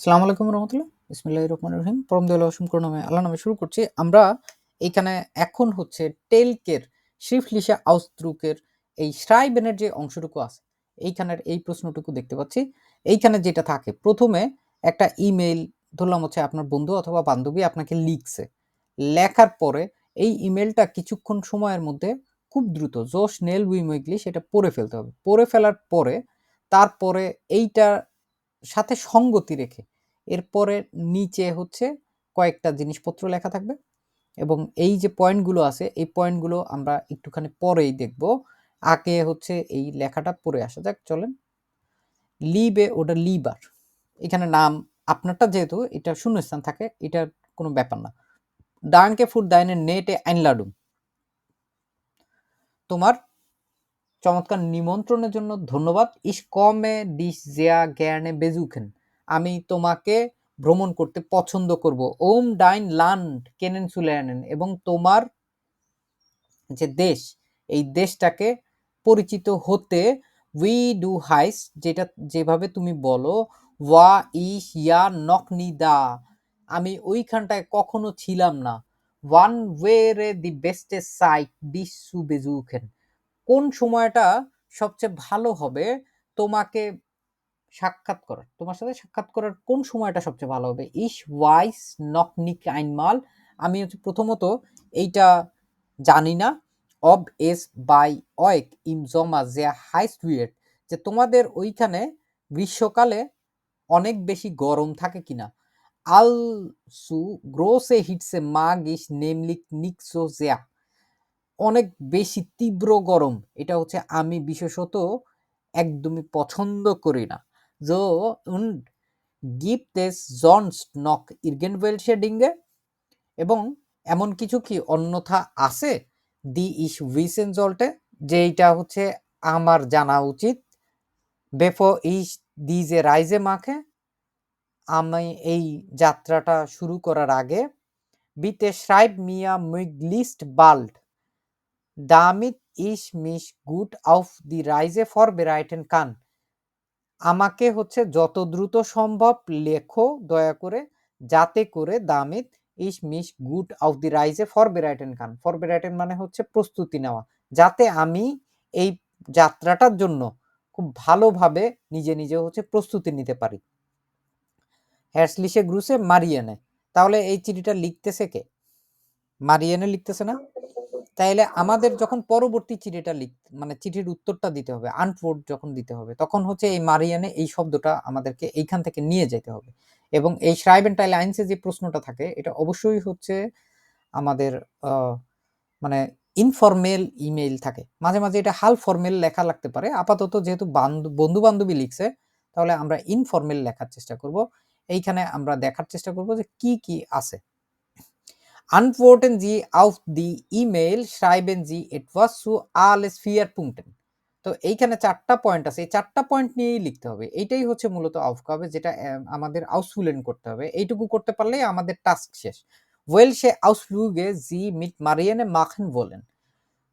আসসালামু আলাইকুম রহমতুল্লাহ। বিসমিল্লাহ রহমান রহিম। পরম দয়াল অসীম করুণাময় আল্লাহ নামে শুরু করছি। আমরা এইখানে এখন হচ্ছে টেলকের শিফলিশা আউসদ্রুকের এই শ্রাইবেনের যে অংশটুকু আছে, এইখানের এই প্রশ্নটুকু দেখতে পাচ্ছি। এইখানে যেটা থাকে, প্রথমে একটা ইমেইল, ধরলাম হচ্ছে আপনার বন্ধু অথবা বান্ধবী আপনাকে লিখছে। লেখার পরে এই ইমেলটা কিছুক্ষণ সময়ের মধ্যে খুব দ্রুত, জোশ নেল উইমুইগলি সেটা পড়ে ফেলতে হবে। পড়ে ফেলার পরে, তারপরে এইটা সাথে সঙ্গতি রেখে। এরপরে নিচে হচ্ছে কয়েকটা জিনিসপত্র লেখা থাকবে এবং এই যে পয়েন্টগুলো আছে, এই পয়েন্টগুলো আমরা একটুখানি পরেই দেখব। আগে হচ্ছে এই লেখাটা পড়ে আসা যাক, চলেন। লিবে ওটা লিবার। এখানে নাম আপনারটা যেহেতু, এটা শূন্যস্থান থাকে, এটার কোনো ব্যাপার না। ডানকে ফুট দাইনের নেটে আইনলাডুম। তোমার চমৎকার নিমন্ত্রণের জন্য ধন্যবাদ। ইস, কমে ডিস জেয়া জ্ঞানে বেজুখেন। আমি তোমাকে ভ্রমণ করতে পছন্দ করব। ওম ডাইন লান্ড কেনেন সুলেনেন এবং তোমার যে দেশ, এই দেশটাকে পরিচিত হতে উই ডু হাইস, যেটা যেভাবে তুমি বলো, ওয়া ইস ইয়া নকনি দা। আমি ওইখানটায় কখনো ছিলাম না। ওয়ান ওয়েরে দি বেস্টে সাইট ডিস সু বেজুখেন। কোন সময়টা সবচেয়ে ভালো হবে তোমাকে সাক্ষাৎ করার, তোমার সাথে সাক্ষাৎ করার কোন সময়টা সবচেয়ে ভালো হবে? ইস ওয়াইস নকনিক আইনমাল। আমি হচ্ছে প্রথমত এইটা জানি না। অব এস বাই অয়েক ইম জমা জে হাইস্ট উইয়েট যে তোমাদের ওইখানে গ্রীষ্মকালে অনেক বেশি গরম থাকে কিনা। আল সু গ্রোসে হিটসে মাগ ইস নেমলিক নিক্সো জেয়া। অনেক বেশি তীব্র গরম। এটা হচ্ছে আমি বিশেষত একদমই পছন্দ করি না। und gibt es sonst noch irgendwelche Dinge এবং এমন কিছু কি অন্যথা আছে? দি ইস উইসেন জল্টে, যেইটা হচ্ছে আমার জানা উচিত। বেফো ইস দি যে রাইজে মাখে, আমি এই যাত্রাটা শুরু করার আগে, বিতে শ্রাইব মিয়া মিগলিস্ট বাল্ড ইস মিস গুড অফ দি রাইজে ফর বেরাইটেন কান। আমাকে হচ্ছে যত দ্রুত সম্ভব লেখো, দয়া করে, যাতে করে দামিত ইস মিস গুড অফ দি রাইজে ফর বেরাইটেন খান ফর বেরাইটেন মানে হচ্ছে প্রস্তুতি নেওয়া, যাতে আমি এই যাত্রাটার জন্য খুব ভালোভাবে নিজে নিজে হচ্ছে প্রস্তুতি নিতে পারি। হ্যাসলিসে গ্রুসে মারিয়ানে। তাহলে এই চিঠিটা লিখতেছে কে? মারিয়ানে লিখতেছে না? তাইলে আমাদের যখন পরবর্তী চিঠিটা লিখ মানে চিঠির উত্তরটা দিতে হবে আনফোর্ড যখন দিতে হবে, তখন হচ্ছে এই মারিয়ানে এই শব্দটা আমাদেরকে এইখান থেকে নিয়ে যেতে হবে। এবং এই শ্রাইবেন টাইল আইনসে যে প্রশ্নটা থাকে, এটা অবশ্যই হচ্ছে আমাদের মানে ইনফরমেল ইমেইল থাকে। মাঝে মাঝে এটা হাল ফরমেল লেখা লাগতে পারে। আপাতত যেহেতু বন্ধু বান্ধবী লিখছে, তাহলে আমরা ইনফরমেল লেখার চেষ্টা করব। এইখানে আমরা দেখার চেষ্টা করব যে কি কি আছে। Antworten Sie auf die E-Mail, schreiben Sie etwas zu alles vier Punkten. তো এইখানে চারটা পয়েন্ট আছে এই চারটা পয়েন্ট নিয়েই লিখতে হবে। এইটাই হচ্ছে মূলত আউফকাবে যেটা আমাদের আউসফুলেন করতে হবে। এইটুকু করতে পারলেই আমাদের টাস্ক শেষ। ওয়েল সে আউসফ্লুগে জি মিট মারিয়ানে মাখেন বলেন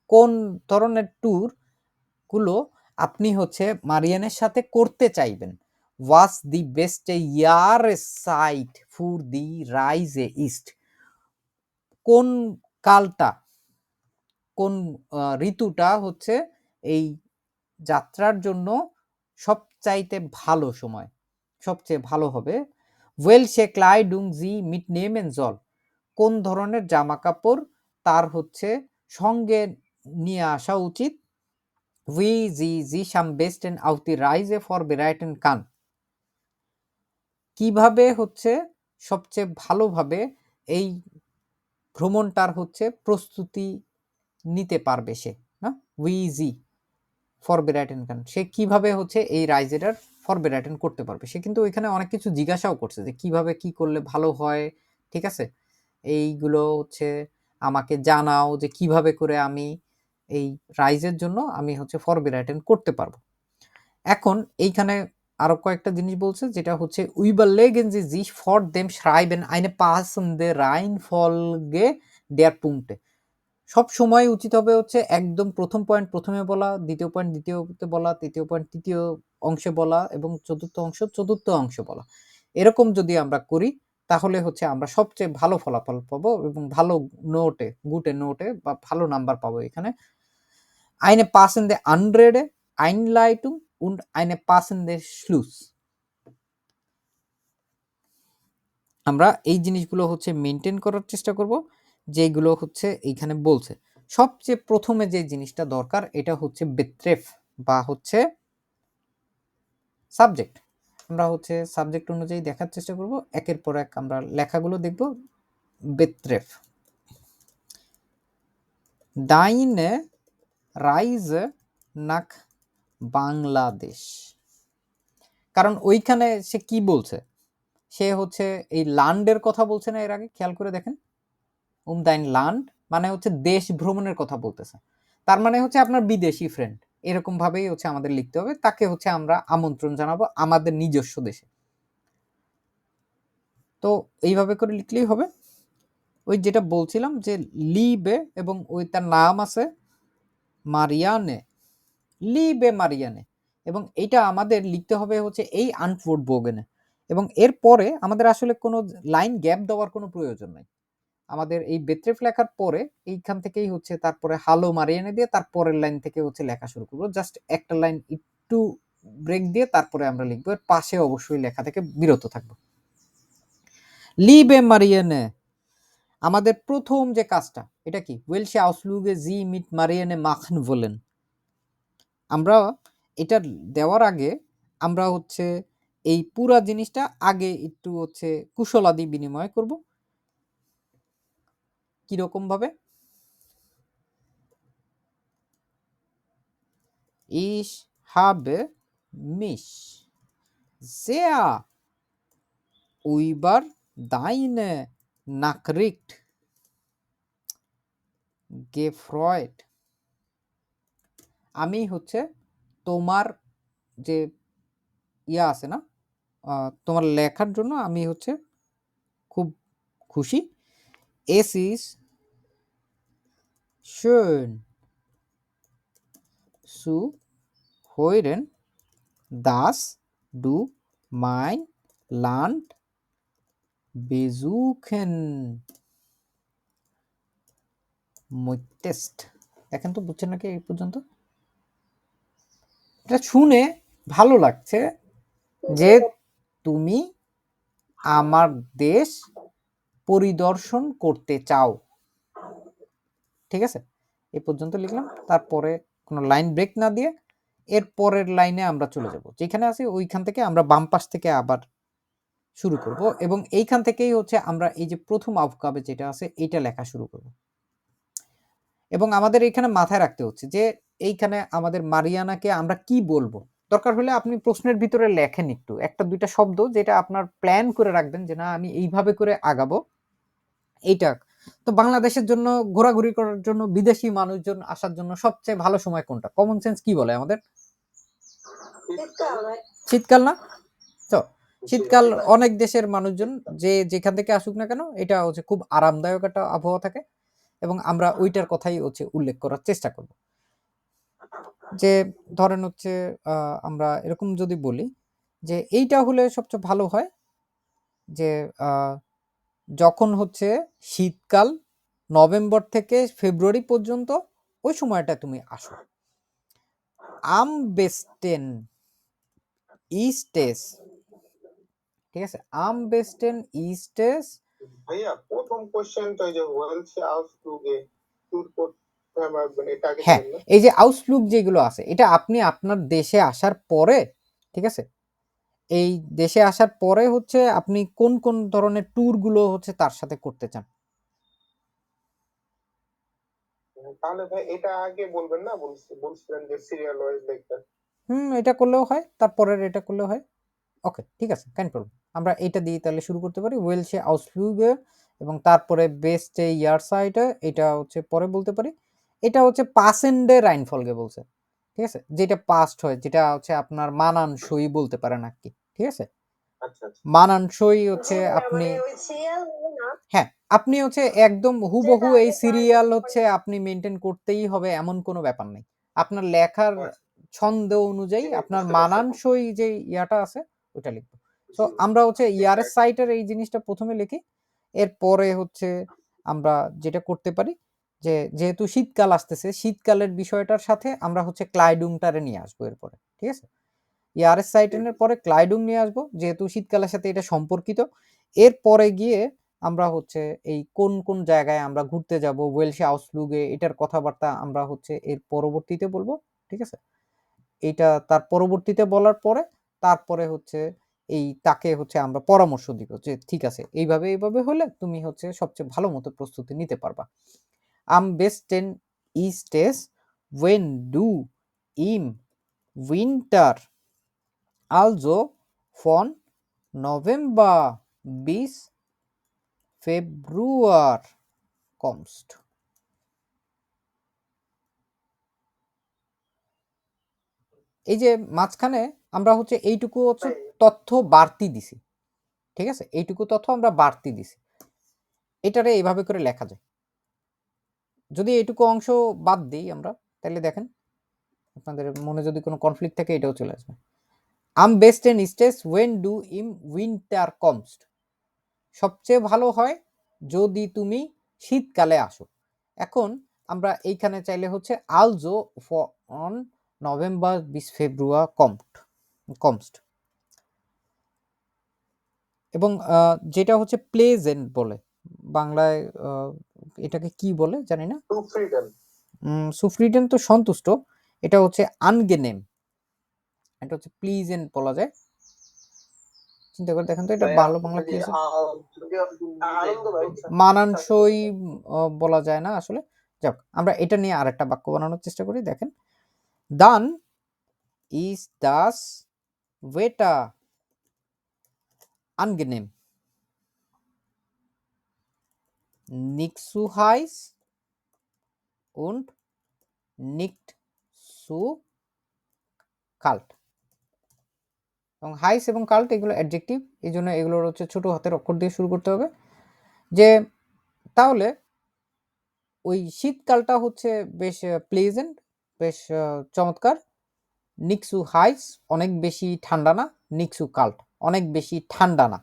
কোন ধরনের ট্যুরগুলো আপনি হচ্ছে মারিয়ানের সাথে করতে চাইবেন? ওয়াস দি বেস্ট ইয়ার সাইট ফুর দি রাইজে ইস্ট কোন কালটা, কোন ঋতুটা হচ্ছে এই যাত্রার জন্য সবচাইতে ভালো সময়, সবচেয়ে ভালো হবে। ওয়েল সে ক্লাইডুং জি মিট নেমেন জল। কোন ধরনের জামা কাপড় তার হচ্ছে সঙ্গে নিয়ে আসা উচিত? উই, জি জি, সাম বেস্ট এন্ড রাইজে ফর বেরাইটেন কান। কীভাবে হচ্ছে সবচেয়ে ভালোভাবে এই ভ্রমণটার হচ্ছে প্রস্তুতি নিতে পারবে সে, না? উইজি ফর বেরাইটেন কান সে কীভাবে হচ্ছে এই রাইজেটার ফর বেরাইটেন করতে পারবে? সে কিন্তু ওইখানে অনেক কিছু জিজ্ঞাসাও করছে যে কীভাবে কি করলে ভালো হয়, ঠিক আছে? এইগুলো হচ্ছে আমাকে জানাও যে কীভাবে করে আমি এই রাইজের জন্য আমি হচ্ছে ফর বেরাইটেন করতে পারব। এখন এইখানে আরও কয়েকটা জিনিস বলছে, যেটা হচ্ছে überlegen Sie sich vor dem Schreiben eine passende Reihenfolge der Punkte সব সময় উচিত হবে হচ্ছে একদম প্রথম পয়েন্ট প্রথমে বলা, দ্বিতীয় পয়েন্ট দ্বিতীয়তে বলা, তৃতীয় পয়েন্ট তৃতীয় অংশে বলা, এবং চতুর্থ অংশ চতুর্থ অংশে বলা। এরকম যদি আমরা করি, তাহলে হচ্ছে আমরা সবচেয়ে ভালো ফলাফল পাবো এবং ভালো নোটে গুটে নোটে বা ভালো নাম্বার পাবো এখানে। eine passende আইন Einleitung und eine passende Schluss. আমরা এই জিনিসগুলো হচ্ছে মেনটেন করার চেষ্টা করব, যেগুলো হচ্ছে এইখানে বলছে। সবচেয়ে প্রথমে যে জিনিসটা দরকার, এটা হচ্ছে বেত্রেফ বা হচ্ছে সাবজেক্ট আমরা হচ্ছে সাবজেক্ট অনুযায়ী দেখার চেষ্টা করব, একের পর এক আমরা লেখাগুলো দেখব। বেত্রেফ ডাইনে রাইজ নাক বাংলাদেশ। কারণ ওইখানে সে কি বলছে? সে হচ্ছে এই লান্ডের কথা বলছে না এর আগে? খেয়াল করে দেখেন। উম দাইন লান্ড মানে হচ্ছে দেশ ভ্রমণের কথা বলতেছে। তার মানে হচ্ছে আপনার বিদেশি ফ্রেন্ড এরকম ভাবেই হচ্ছে আমাদের লিখতে হবে। তাকে হচ্ছে আমরা আমন্ত্রণ জানাব আমাদের নিজস্ব দেশে। তো এইভাবে করে লিখলেই হবে। ওই যেটা বলছিলাম যে লিবে এবং ওই তার নাম আছে মারিয়ানে। লিবে মারিয়ানে। এবং এটা আমাদের লিখতে হবে হচ্ছে এই আনফোর্ড বোগেনে। এবং এরপরে আমাদের আসলে কোনো লাইন গ্যাপ দেওয়ার কোনো প্রয়োজন নাই। আমাদের এই বেত্রেফ লেখার পরে এইখান থেকেই হচ্ছে তারপরে হালো মারিয়ানে দিয়ে তারপরের লাইন থেকে হচ্ছে লেখা শুরু করব। জাস্ট একটা লাইন একটু ব্রেক দিয়ে তারপরে আমরা লিখব। এর পাশে অবশ্যই লেখা থেকে বিরত থাকব। লিবে মারিয়ানে। আমাদের প্রথম যে কাজটা, এটা কি? ওয়েলসে আউসলুগে জি মিট মারিয়ানে মাখন বলেন। আমরা এটা দেওয়ার আগে আমরা হচ্ছে এই পুরা জিনিসটা আগে একটু হচ্ছে কুশলাদি বিনিময় করব। কীরকম ভাবে? Ich habe mich sehr über deine Nachricht gefreut. আমি হচ্ছে তোমার যে ইয়া আছে না তোমার লেখার জন্য আমি হচ্ছে খুব খুশি। এস ইজ schön zu hören dass du mein Land besuchen möchtest দেখেন তো বুঝছেন নাকি এই পর্যন্ত? এটা শুনে ভালো লাগছে যে তুমি আমার দেশ পরিদর্শন করতে চাও। ঠিক আছে? এ পর্যন্ত লিখলাম, তারপরে কোনো লাইন ব্রেক না দিয়ে এর পরের লাইনে আমরা চলে যাব। যেখানে আছি ওইখান থেকে আমরা বাম পাশ থেকে আবার শুরু করব এবং এইখান থেকেই হচ্ছে আমরা এই যে প্রথম আবকাবে যেটা আছে, এটা লেখা শুরু করব। এবং আমাদের এখানে মাথায় রাখতে হচ্ছে যে এইখানে আমাদের মারিয়ানাকে আমরা কি বলব? দরকার হলে আপনি প্রশ্নের ভিতরে লেখেন একটু। একটা দুইটা শব্দ যেটা আপনার প্ল্যান করে রাখবেন যে না আমি এইভাবে করে আগাবো। এইটা। তো বাংলাদেশের জন্য ঘোরাঘুরি করার জন্য বিদেশি মানুষজন আসার জন্য সবচেয়ে ভালো সময় কোনটা? কমন সেন্স কি বলে আমাদের? শীতকাল না? তো শীতকাল। অনেক দেশের মানুষজন যে যেখান থেকে আসুক না কেন এটা হচ্ছে খুব আরামদায়ক একটা আবহাওয়া থাকে এবং আমরা ওইটার কথাই হচ্ছে উল্লেখ করার চেষ্টা করব। যে ধরেন হচ্ছে আমরা এরকম যদি বলি যে এইটা হলে সবচেয়ে ভালো হয় যে যখন হচ্ছে শীতকাল নভেম্বর থেকে ফেব্রুয়ারি পর্যন্ত ওই সময়টা তুমি আসো। আম বেস্টেন ইস্টেস, ঠিক আছে? আম বেস্টেন ইস্টেস ভাইয়া প্রথম কোশ্চেনটা যে ওয়েলসে ট্যুর করতে পারবেন এটা আগে হ্যাঁ এই যে আউটলুক যেগুলো আছে এটা আপনি আপনার দেশে আসার পরে ঠিক আছে? এই দেশে আসার পরে হচ্ছে আপনি কোন কোন ধরনের ট্যুরগুলো হচ্ছে তার সাথে করতে চান? তাহলে ভাই এটা আগে বলবেন না? বলছিলেন যে সিরিয়াল ওয়াইজ লিখবেন হুম এটা করলেও হয় তারপরের এটা করলেও হয়। ওকে ঠিক আছে কেন প্রবলেম আমরা এটা দিয়ে তাহলে শুরু করতে পারি। ওয়েলসে আউসফ্লুগে এবং তারপরে বেস্ট ইয়ার সাইটে এটা হচ্ছে পরে বলতে পারি। এটা হচ্ছে পাসেন্ডে রাইনফলগে বলছে ঠিক আছে? যেটা পাস্ট হয় যেটা হচ্ছে আপনার মানানসই বলতে পারেন আর কি ঠিক আছে? আচ্ছা আচ্ছা। মানানসই হচ্ছে আপনি হ্যাঁ আপনি হচ্ছে একদম হুবহু এই সিরিয়াল হচ্ছে আপনি মেনটেন করতেই হবে এমন কোনো ব্যাপার নেই। আপনার লেখার ছন্দ অনুযায়ী আপনার মানানসই যে ইয়াটা আছে ওটা লিখব। সো আমরা হচ্ছে ইয়ারের সাইটের এই জিনিসটা প্রথমে লিখি এরপরে হচ্ছে আমরা যেটা করতে পারি যে যেহেতু শীতকাল আসতেছে, শীতকালের বিষয়টার সাথে আমরা হচ্ছে ক্লাইডুংটারে নিয়ে আসব এরপরে, ঠিক আছে? ইয়ারের সাইটেনের পরে ক্লাইডুং নিয়ে আসব, যেহেতু শীতকালের সাথে এটা সম্পর্কিত। এরপরে গিয়ে আমরা হচ্ছে এই কোন কোন জায়গায় আমরা ঘুরতে যাব ওয়েলসে আউসলুগে এটার কথাবার্তা আমরা হচ্ছে এর পরবর্তীতে বলব, ঠিক আছে? এটা তার পরবর্তীতে বলার পরে, তারপরে হচ্ছে এই তাকে হচ্ছে আমরা পরামর্শ দিব যে ঠিক আছে, এইভাবে এইভাবে হলে তুমি হচ্ছে সবচেয়ে ভালো মতো প্রস্তুতি নিতে পারবা। আম বেস্ট ইন ইস্টেস ওয়েন ডু ইম উইন্টার। also von November bis Februar kommst. এই যে মাঝখানে আমরা হচ্ছে এইটুকু হচ্ছে তথ্য বাড়তি দিছি, ঠিক আছে? এইটুকু তথ্য আমরা বাড়তি দিছি। এটারে এইভাবে করে লেখা যায়। যদি এইটুকু অংশ বাদ দিই আমরা, তাহলে দেখেন আপনাদের মনে যদি কোনো কনফ্লিক্ট থাকে এটাও চলে আসবে। আম বেস্ট এন স্টেস ওয়েন ডু ইম উইন্টার কমস্ট সবচেয়ে ভালো হয় যদি তুমি শীতকালে আসো। এখন আমরা এইখানে চাইলে হচ্ছে আলজো অন নভেম্বর বিশ ফেব্রুয়ার কমট কমস্ট এবং যেটা হচ্ছে প্লেজেন্ট বলে, বাংলায় এটাকে কি বলে জানি না? সুফ্রিডেন। তো সন্তুষ্ট। এটা হচ্ছে আনগেনেম। এটা হচ্ছে প্লিজেন্ট বলা যায়। চিন্তা করে দেখেন তো এটা ভালো বাংলা কি আছে? মানানসই আহ, বলা যায় না আসলে। যাক আমরা এটা নিয়ে আরেকটা বাক্য বানানোর চেষ্টা করি দেখেন। দান ইজ দাস ওয়েটা angenehm heiß und nicht zu kalt এবং হাইস এবং কাল্ট এগুলো অ্যাডজেক্টিভ এই জন্য এগুলোর হচ্ছে ছোট হাতের অক্ষর দিয়ে শুরু করতে হবে। যে তাহলে ওই শীতকালটা হচ্ছে বেশ প্লেজেন্ট বেশ চমৎকার। নিক্সু হাইস অনেক বেশি ঠান্ডা না নিক্সু কাল্ট অনেক বেশি ঠান্ডা না।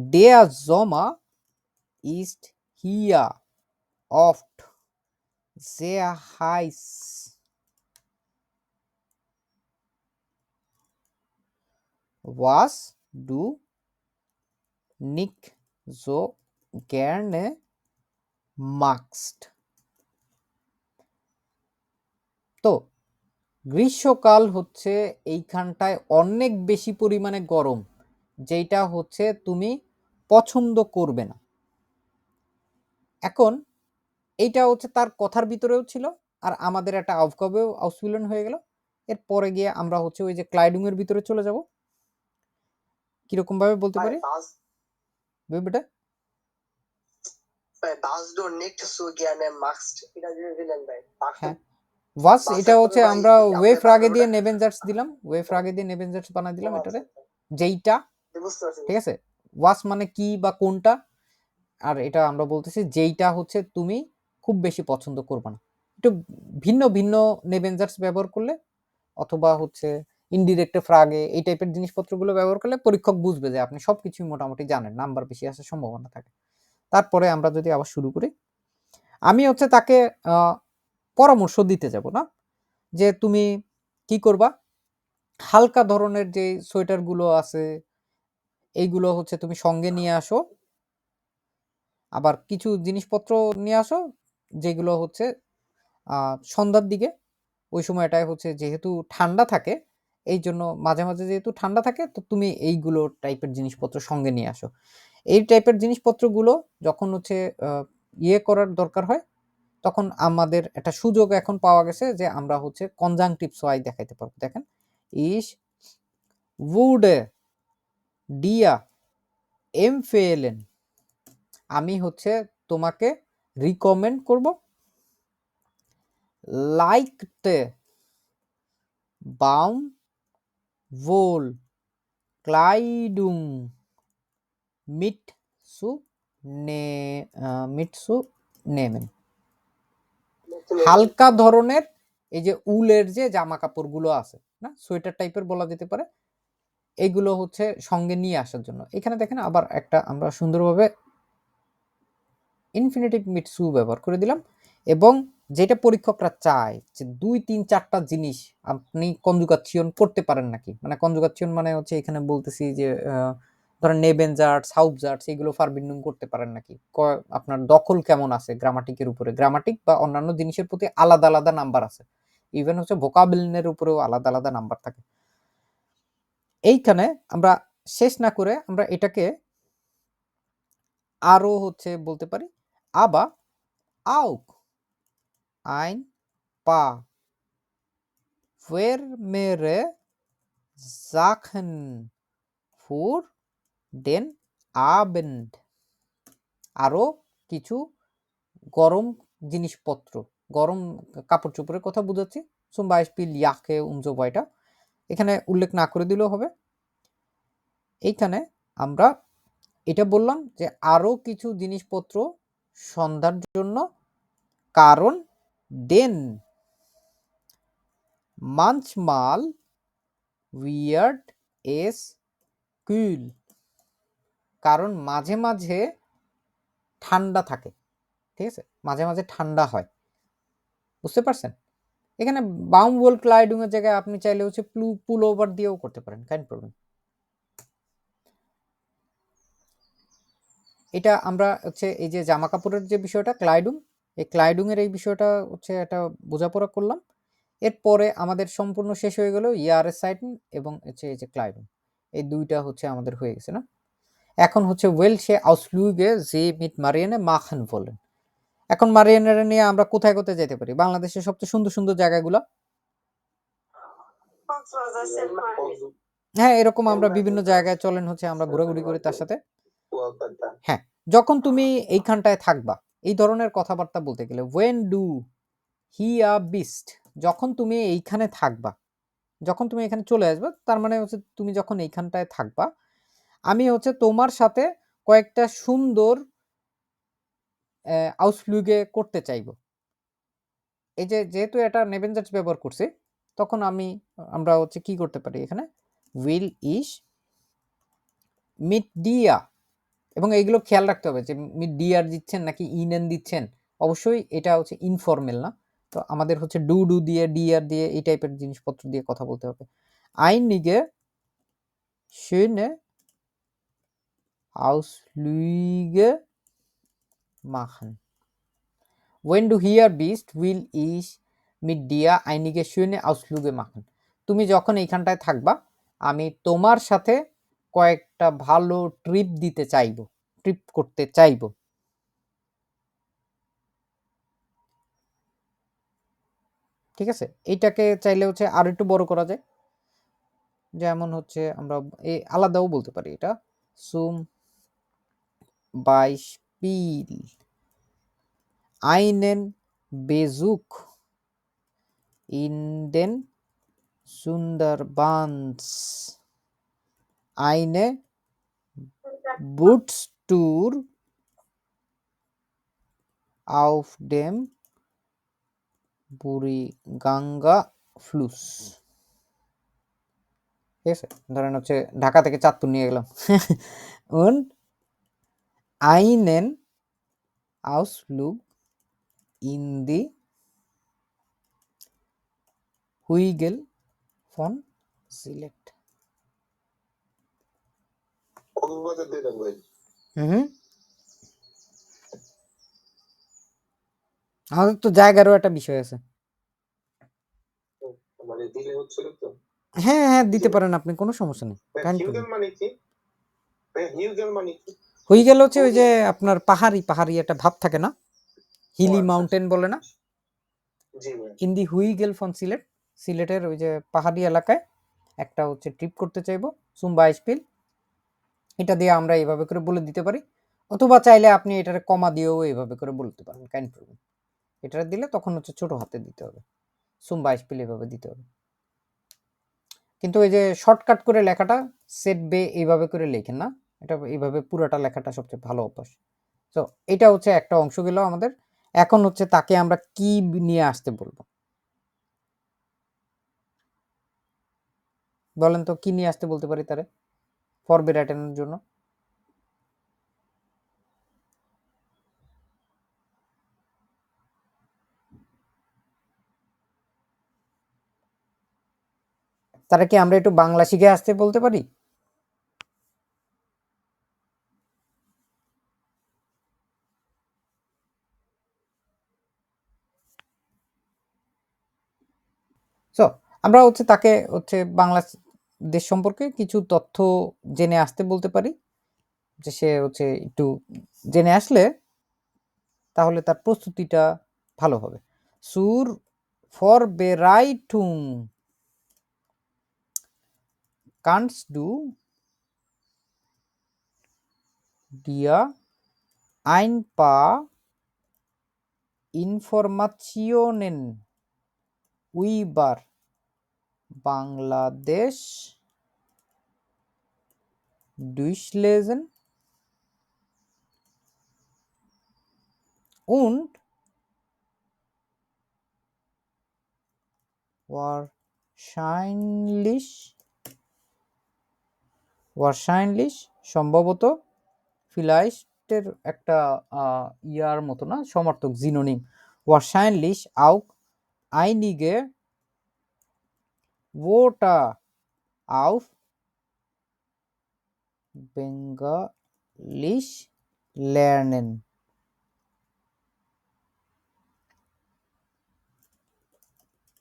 Der Sommer ist hier oft sehr heiß. Was du nicht so gerne magst. তো গ্রীষ্মকাল হচ্ছে এইখানটায় অনেক বেশি পরিমাণে গরম যেটা হচ্ছে তুমি পছন্দ করবে না। এখন এইটা হচ্ছে তার কথার ভিতরেও ছিল আর আমাদের একটা আউফকাবেও আউসফিলন হয়ে গেল। এরপরে গিয়ে আমরা হচ্ছে ওই যে ক্লাইডিং এর ভিতরে চলে যাব। কীরকম ভাবে বলতে পারি? বেটা. এটা হ্যাঁ। হচ্ছে আমরা ওয়েভ রাগে দিয়ে বাংলাটা? নেভেনজার্স দিলাম। ওয়েভ রাগে দিয়ে নেভেনজার্স বানাই দিলাম এটারে। যেইটা ঠিক আছে? ওয়াস মানে কি বা কোনটা? আর এটা আমরা বলতেছি যেইটা হচ্ছে তুমি খুব বেশি পছন্দ করবে না। একটু ভিন্ন ভিন্ন নেভেনজার্স ব্যবহার করলে অথবা হচ্ছে ইনডিরেক্টে ফ্রাগে এই টাইপের জিনিসপত্রগুলো ব্যবহার করলে পরীক্ষক বুঝবে যে আপনি সব কিছুই মোটামুটি জানেন নাম্বার বেশি আসার সম্ভাবনা থাকে। তারপরে আমরা যদি আবার শুরু করি, আমি হচ্ছে তাকে পরামর্শ দিতে যাব না যে তুমি কি করবা? হালকা ধরনের যে সোয়েটারগুলো আছে এইগুলো হচ্ছে তুমি সঙ্গে নিয়ে আসো। আবার কিছু জিনিসপত্র নিয়ে আসো, যেগুলো হচ্ছে সন্ধ্যার দিকে। ওই সময়টায় হচ্ছে যেহেতু ঠান্ডা থাকে, এই জন্য মাঝে মাঝে যেহেতু ঠান্ডা থাকে, তো তুমি এইগুলো টাইপের জিনিসপত্র সঙ্গে নিয়ে আসো। এই টাইপের জিনিসপত্রগুলো যখন হচ্ছে ইয়ে করার দরকার হয়, তখন আমাদের একটা সুযোগ এখন পাওয়া গেছে যে আমরা হচ্ছে কনজাংটিভ সোয়াই দেখাইতে পারব। দেখেন, ইস উডে ডিয়া এমফেলেন আমি হচ্ছে তোমাকে রিকমেন্ড করব। লাইকতে বাউম wohl Kleidung mitzunehmen äh, mitzunehmen হালকা ধরনের এই যে উলের যে জামা কাপড়গুলো আছে না? সোয়েটার টাইপের বলা যেতে পারে এইগুলো হচ্ছে সঙ্গে নিয়ে আসার জন্য। এখানে দেখেন আবার একটা আমরা সুন্দরভাবে ইনফিনিটিভ মিট সু ব্যবহার করে দিলাম এবং যেটা পরীক্ষকরা চায় যে দুই, তিন, চারটা জিনিস আপনি কনজুগাচ্ছিয়ন করতে পারেন নাকি। মানে কনজুগাচ্ছিয়ন মানে হচ্ছে এখানে বলতেছি যে ধরেন নেবেন জার্টস হাউপ জার্টস এগুলো ফারবিন্ডুং করতে পারেন নাকি। আপনার দখল কেমন আছে গ্রামাটিকের উপরে? গ্রামাটিক বা অন্যান্য জিনিসের প্রতি আলাদা আলাদা নাম্বার আছে। ইভেন হচ্ছে ভোকাবিলিনের উপরেও আলাদা আলাদা নাম্বার থাকে। এইখানে আমরা শেষ না করে আমরা এটাকে আরও হচ্ছে বলতে পারি আবা আউক ein paar für mehrere Sachen für den Abend আরও কিছু গরম জিনিসপত্র, গরম কাপড় চোপড়ের কথা বুঝাচ্ছি Beispiel Jacke und so weiter এখানে উল্লেখ না করে দিলেও হবে। এইখানে আমরা এটা বললাম যে আরও কিছু জিনিসপত্র সন্ধ্যার জন্য কারণ denn manchmal weird S kühl কারণ মাঝে মাঝে ঠান্ডা থাকে, ঠিক আছে? মাঝে মাঝে ঠান্ডা হয়। বুঝতে পারছেন? এখানে বাউম ওয়াল ক্লাইডিং এর জায়গায় আপনি চাইলে হচ্ছে প্লু পুল ওভার দিয়েও করতে পারেন কাইন্ড প্রবলেম এটা আমরা হচ্ছে এই যে জামা কাপড়ের যে বিষয়টা ক্লাইডুম এই ক্লাইডুং এর এই বিষয়টা হচ্ছে একটা বোঝাপড়া করলাম। এরপরে আমাদের সম্পূর্ণ শেষ হয়ে গেল ইয়ারের সাইটিং এবং হচ্ছে এই যে ক্লাইডুম এই দুইটা হচ্ছে আমাদের হয়ে গেছে না? এখন হচ্ছে ওয়েল সে আউসলুগে যে মিট মারিয়ানে মাখান বলেন এখন মারিয়ানের নিয়ে আমরা কোথায় কোথায় যেতে পারি? বাংলাদেশের সবচেয়ে সুন্দর সুন্দর জায়গাগুলো? হ্যাঁ এরকম আমরা বিভিন্ন জায়গায় চলেন, হচ্ছে আমরা ঘোরাঘুরি করি তার সাথে। হ্যাঁ যখন তুমি এইখানটায় থাকবা, এই ধরনের কথাবার্তা বলতে গেলে ওয়েন ডু হি আ বিস্ট যখন তুমি এইখানে থাকবা, যখন তুমি এখানে চলে আসবে, তার মানে হচ্ছে তুমি যখন এইখানটায় থাকবা, আমি হচ্ছে তোমার সাথে কয়েকটা সুন্দর আউসফ্লুগে করতে চাইব। এই যে যেহেতু এটা নেভেনজার্স ব্যবহার করছে, তখন আমি, আমরা হচ্ছে কি করতে পারি এখানে? উইল ইস মিট ডিয়া এবং এইগুলো খেয়াল রাখতে হবে যে মিট ডিয়ার দিচ্ছেন নাকি ইন এন দিচ্ছেন? অবশ্যই এটা হচ্ছে ইনফর্মেল না। তো আমাদের হচ্ছে ডু ডু দিয়ে ডিয়ার দিয়ে এই টাইপের জিনিসপত্র দিয়ে কথা বলতে হবে। আইনিগে schöne Ausflüge machen. Wenn du hier bist, will ich mit dir einige schöne Ausflüge machen. তুমি যখন এইখানটায় থাকবা আমি তোমার সাথে কয়েকটা ভালো ট্রিপ দিতে চাইব ট্রিপ করতে চাইব ঠিক আছে এইটাকে চাইলে হচ্ছে আর একটু বড় করা যায় যেমন হচ্ছে আমরা আলাদাও বলতে পারি এটা সুম বাইশপিল einen Besuch in den Sundarbans eine Bootstour auf dem Buriganga ফ্লুস ঠিক আছে ধরেন হচ্ছে ঢাকা থেকে চাঁদপুর নিয়ে গেলাম und einen Ausflug in die Huigel von Sylhet. আমাদের তো জায়গারও একটা বিষয় আছে। হ্যাঁ হ্যাঁ দিতে পারেন আপনি কোনো সমস্যা নেই. মানে কি? মানে কি? হয়ে গেল হচ্ছে ওই যে আপনার পাহাড়ি পাহাড়ি একটা ভাব থাকে না? হিলি আচ্ছা। মাউন্টেন বলে না? ইন দি হুইগেল ফ্রম সিলেট। সিলেটের ওই যে পাহাড়ি এলাকায় একটা হচ্ছে ট্রিপ করতে চাইব সুম্বা স্পিল এটা দিয়ে আমরা এইভাবে করে বলে দিতে পারি। অথবা চাইলে আপনি এটার কমা দিয়েও এইভাবে করে বলতে পারেন কাইন্ড প্রবলেম এটা দিলে তখন হচ্ছে ছোট হাতে দিতে হবে। সুম্বা স্পিল এভাবে দিতে হবে। কিন্তু ওই যে শর্টকাট করে লেখাটা সেট বে এইভাবে করে লেখেন না। এটা এইভাবে পুরোটা লেখাটা সবচেয়ে ভালো অভ্যাস। তো এটা হচ্ছে একটা অংশ গেল আমাদের। এখন হচ্ছে তাকে আমরা কি নিয়ে আসতে বলব? বলেন তো, কি নিয়ে আসতে বলতে পারি তারে? ফরবেরাইটেনের জন্য। তারা কি আমরা একটু বাংলা শিখে আসতে বলতে পারি সো আমরা হচ্ছে তাকে হচ্ছে বাংলাদেশ সম্পর্কে কিছু তথ্য জেনে আসতে বলতে পারি। যে সে হচ্ছে একটু জেনে আসলে তাহলে তার প্রস্তুতিটা ভালো হবে। সুর ফর বেরাইটুং। kannst ডু ডিয়া আইন পা Informationen über বাংলাদেশ ডুইশলেজেন উন্ড ওয়ার শাইনলিশ ওয়ারশাইনলিশ সম্ভবত ফিলাইস্টের একটা ইয়ার মতো না, সমর্থক, জিনোনিম। ওয়ারশাইনলিশ আউক আইনিগের Wörter auf Bengalisch lernen.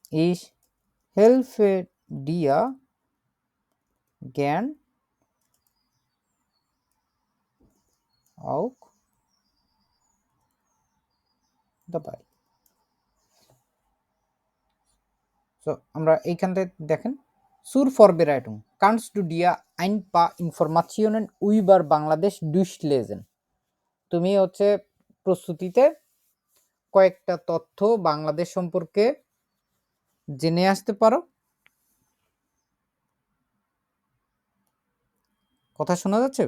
Ich helfe dir gern auch dabei. So, আমরা এইখানটায় দেখেন Zur Vorbereitung kannst du dir ein paar Informationen উইবার Bangladesh durchlesen. তুমি হচ্ছে প্রস্তুতিতে কয়েকটা তথ্য বাংলাদেশ সম্পর্কে জেনে আসতে পারো কথা শোনা যাচ্ছে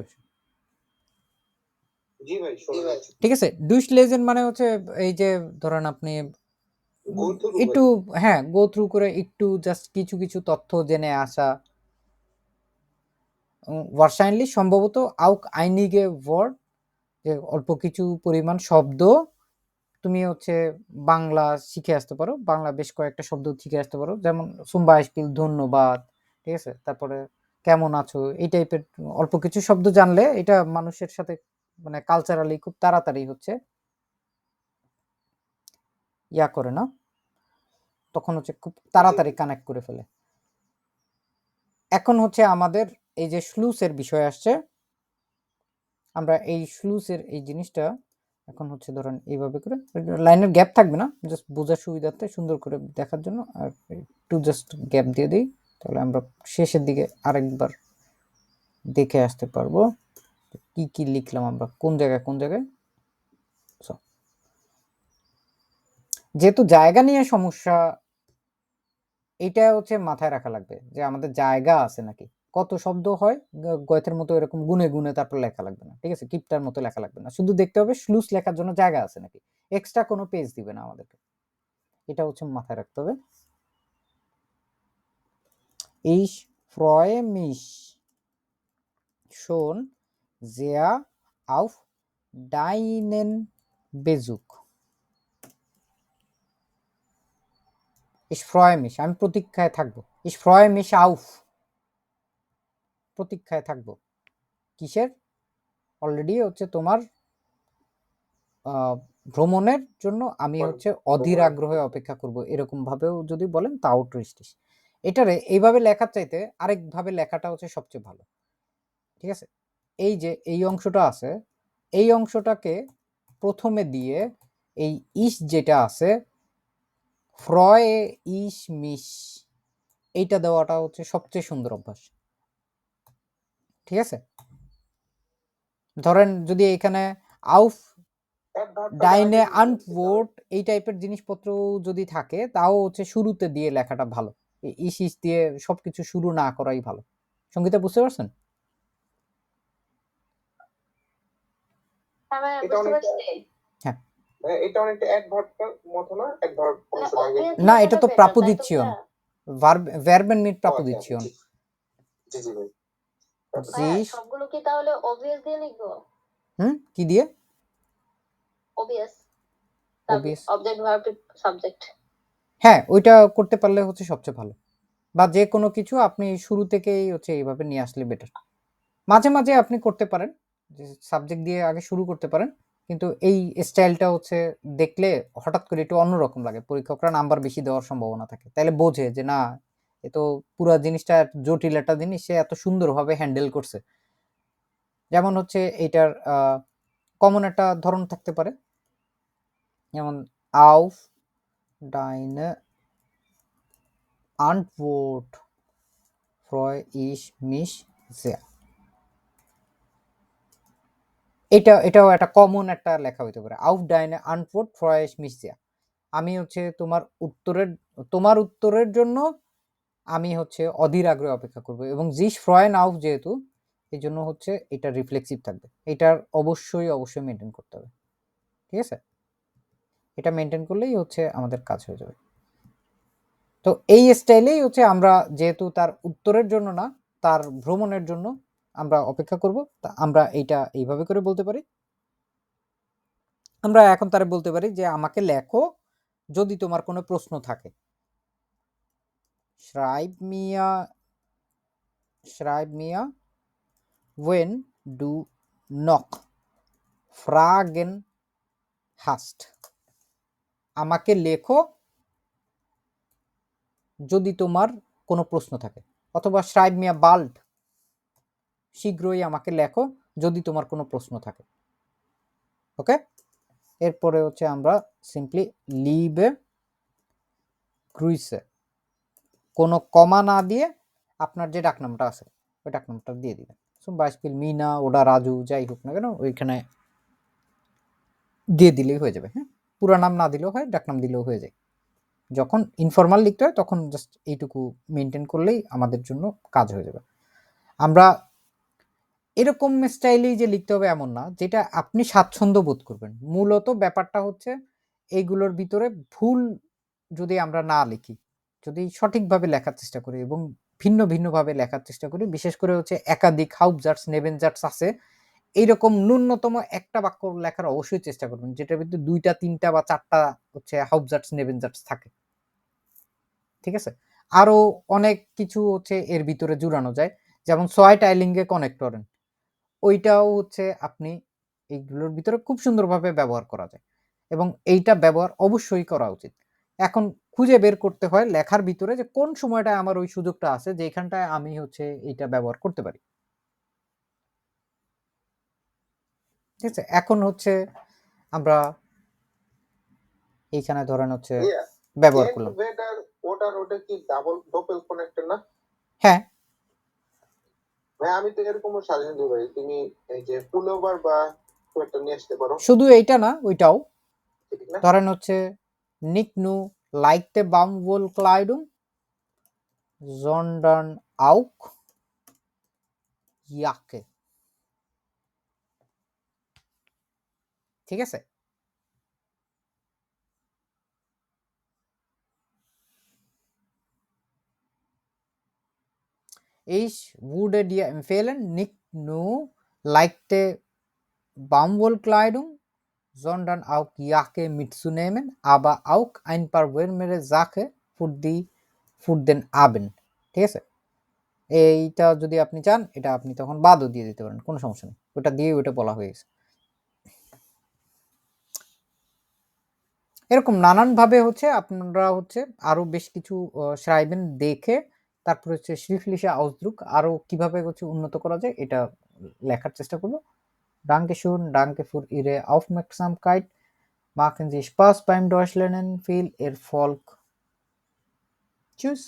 ঠিক আছে ডুইশলেজেন মানে হচ্ছে এই যে ধরেন আপনি একটু হ্যাঁ গো থ্রু করে একটু জাস্ট কিছু কিছু তথ্য জেনে আসা। ওয়ার্সাইনলি সম্ভবত আউক আইনিগে ওয়ার্ড যে অল্প কিছু পরিমাণ শব্দ তুমি হচ্ছে বাংলা শিখে আসতে পারো বাংলা বেশ কয়েকটা শব্দ শিখে আসতে পারো যেমন সুম্বা স্কিল ধন্যবাদ ঠিক আছে? তারপরে কেমন আছো এই টাইপের অল্প কিছু শব্দ জানলে এটা মানুষের সাথে মানে কালচারালি খুব তাড়াতাড়ি হচ্ছে। ইয়া করে না তখন হচ্ছে খুব তাড়াতাড়ি কানেক্ট করে ফেলে। এখন হচ্ছে আমাদের এই যে স্লুসের বিষয় আসছে, আমরা এই স্লুসের এই জিনিসটা এখন হচ্ছে ধরেন এইভাবে করে, লাইনের গ্যাপ থাকবে না জাস্ট বোঝার সুবিধার্থে সুন্দর করে দেখার জন্য আর একটু জাস্ট গ্যাপ দিয়ে দিই, তাহলে আমরা শেষের দিকে আরেকবার দেখে আসতে পারব কি কি লিখলাম আমরা, কোন জায়গায় কোন জায়গায়? যেহেতু জায়গা নিয়ে সমস্যা এটা হচ্ছে মাথায় রাখা লাগবে যে আমাদের জায়গা আছে নাকি। কত শব্দ হয়, গ- গয়তের মতো এরকম গুনে গুনে তারপর লেখা লাগবে না, ঠিক আছে? কিপটার মতো লেখা লাগবে না। শুধু দেখতে হবে স্লুস লেখার জন্য জায়গা আছে নাকি। এক্সট্রা কোনো পেজ দিবে না আমাদেরকে। এটা হচ্ছে মাথায় রাখতে হবে। Ich freue mich schon sehr auf deinen Besuch. Ich freue mich আমি প্রতীক্ষায় থাকব। ইস freue mich auf. প্রতীক্ষায় থাকব। কিসের? অলরেডি হচ্ছে তোমার ভ্রমণের জন্য আমি হচ্ছে অধীর আগ্রহে অপেক্ষা করব। এরকম ভাবেও যদি বলেন তাও ট্রিস্টিস এটারে এইভাবে লেখার চাইতে আরেকভাবে লেখাটা হচ্ছে সবচেয়ে ভালো। ঠিক আছে? এই যে এই অংশটা আছে এই অংশটাকে প্রথমে দিয়ে এই ইস যেটা আছে ফ্রয়ে ইস মিস। এইটা দেওয়াটা হচ্ছে সবচেয়ে সুন্দর অভ্যাস। ঠিক আছে? ধরেন যদি এখানে আউফ ডাইনে। আনভোট এই টাইপের জিনিসপত্র যদি থাকে তাও হচ্ছে শুরুতে দিয়ে লেখাটা ভালো। ইস ইস দিয়ে সবকিছু শুরু না করাই ভালো। সঙ্গীতা বুঝতে পারছেন? হ্যাঁ। এটা অনেকটা- পারছি হ্যাঁ, এটা অনেকটা অ্যাডভার্বটার মতো না আগে obvious না, এটা তো প্রাপোজিশন। ভার্ব ভার্বেন মিট প্রাপোজিশন জি জি ভাই সবগুলো কি তাহলে অবভিয়াস দিয়ে লিখব? হুম? কি দিয়ে? Obvious Obvious. Object verb subject হ্যাঁ ওইটা করতে পারলে হচ্ছে সবচেয়ে ভালো। বা যে কোনো কিছু আপনি শুরু থেকেই হচ্ছে এইভাবে নিয়ে আসলে বেটার মাঝে মাঝে আপনি করতে পারেন সাবজেক্ট দিয়ে আগে শুরু করতে পারেন। কিন্তু এই স্টাইলটা হচ্ছে দেখলে হঠাৎ করে একটু অন্যরকম লাগে। পরীক্ষকরা নাম্বার বেশি দেওয়ার সম্ভাবনা থাকে। তাহলে বোঝে যে, না, এ তো পুরো জিনিসটা জটিল একটা জিনিস, সে এত সুন্দরভাবে হ্যান্ডেল করছে। যেমন হচ্ছে এইটার কমন একটা ধরন থাকতে পারে। যেমন আউফ deine Antwort freue ich mich sehr এটা, এটাও একটা কমন একটা লেখা হইতে পারে। আউফ ডাইনে আনফোর্ট ফ্রয়েশ মিসিয়া। আমি হচ্ছে তোমার উত্তরের তোমার উত্তরের জন্য আমি হচ্ছে অধীর আগ্রহে অপেক্ষা করব এবং জিস ফ্রয়েন আউফ যেহেতু এই জন্য হচ্ছে এটা রিফ্লেক্সিভ থাকবে। এটার অবশ্যই অবশ্যই মেনটেন করতে হবে। ঠিক আছে? এটা মেনটেন করলেই হচ্ছে আমাদের কাজ হয়ে যাবে। তো এই স্টাইলেই হচ্ছে আমরা যেহেতু তার উত্তরের জন্য না, তার ভ্রমণের জন্য আমরা অপেক্ষা করব, তা আমরা এইটা এইভাবে করে বলতে পারি। আমরা এখন তারে বলতে পারি যে, আমাকে লেখো যদি তোমার কোনো প্রশ্ন থাকে। Schreib mir schreib mir, when du noch Fragen হাস্ট আমাকে লেখো যদি তোমার কোনো প্রশ্ন থাকে। অথবা শ্রাইব মিয়া বাল্ড শীঘ্রই আমাকে লেখো যদি তোমার কোনো প্রশ্ন থাকে। ওকে? এরপরে হচ্ছে আমরা সিম্পলি লিবে ক্রুইসে। কোনো কমা না দিয়ে আপনার যে ডাকনামটা আছে, ওই ডাকনামটা দিয়ে দিবেন। সো বাইশপিল মিনা ওডা রাজু যাই হোক না কেন, ওইখানে দিয়ে দিলেই হয়ে যাবে হ্যাঁ? পুরো নাম না দিলেও হয় ডাকনাম দিলেও হয়ে যায়। যখন ইনফর্মাল লিখতে হয়, তখন জাস্ট এইটুকু মেনটেন করলেই আমাদের জন্য কাজ হয়ে যাবে। আমরা এরকম স্টাইলেই যে লিখতে হবে এমন না, যেটা আপনি স্বাচ্ছন্দ্য বোধ করবেন। মূলত ব্যাপারটা হচ্ছে এইগুলোর ভিতরে ভুল যদি আমরা না লিখি, যদি সঠিকভাবে লেখার চেষ্টা করি এবং ভিন্ন ভিন্নভাবে লেখার চেষ্টা করি, বিশেষ করে হচ্ছে একাধিক হাউজার্স নেভেনজার্স আছে, এইরকম ন্যূনতম একটা বাক্য লেখার অবশ্যই চেষ্টা করবেন, যেটার ভিতরে দুইটা, তিনটা বা চারটা হচ্ছে হাউজার্স নেভেনজার্স থাকে। ঠিক আছে? আরও অনেক কিছু হচ্ছে এর ভিতরে জুড়ানো যায়। যেমন সয় টাইলিংয়ে কানেক্ট করেন। ওইটাও হচ্ছে আপনি এইগুলোর ভিতরে খুব সুন্দরভাবে ব্যবহার করা যায়। এবং এইটা ব্যবহার অবশ্যই করা উচিত। এখন খুঁজে বের করতে হয় লেখার ভিতরে যে কোন সময়টায় আমার ওই সুযোগটা আছে যে এখানটায় আমি হচ্ছে এইটা ব্যবহার করতে পারি। ঠিক আছে? এখন হচ্ছে আমরা এইখানে ধরেন হচ্ছে ব্যবহার করলাম। ওটার ওটা কি ডাবল না? হ্যাঁ। ভাই আমি তো এরকমও সাজেশন দিই ভাই তুমি এই যে পুলোভার বা একটা নিয়ে আসতে পারো। শুধু এইটা না ওইটাও। ধরেন হচ্ছে nicht nur leichte Baumwollkleidung, sondern auch Jacke. ঠিক আছে? Ich würde dir empfehlen, nicht nur leichte Baumwollkleidung, sondern auch Jacke mitzunehmen, aber auch ein paar wärmere Sachen für die für den Abend ঠিক আছে এইটা যদি আপনি চান এটা আপনি তখন বাদও দিয়ে দিতে পারেন কোনো সমস্যা নেই ওটা দিয়ে ওটা বলা হয়ে গেছে এরকম নানানভাবে হচ্ছে আপনারা হচ্ছে আরও বেশ কিছু শ্রাইবেন দেখে তারপরে হচ্ছে শ্রীফলিশা আউসদ্রুক আরও কীভাবে হচ্ছে উন্নত করা যায় এটা লেখার চেষ্টা করব। ডাঙ্কে শুন ডাঙ্কে ফুর, ইরে অফ ম্যাক্সাম কাইট মাখেন জিস পাস, পাইম ডয়েশ লেনেন, ফিল এর ফলক। চুজ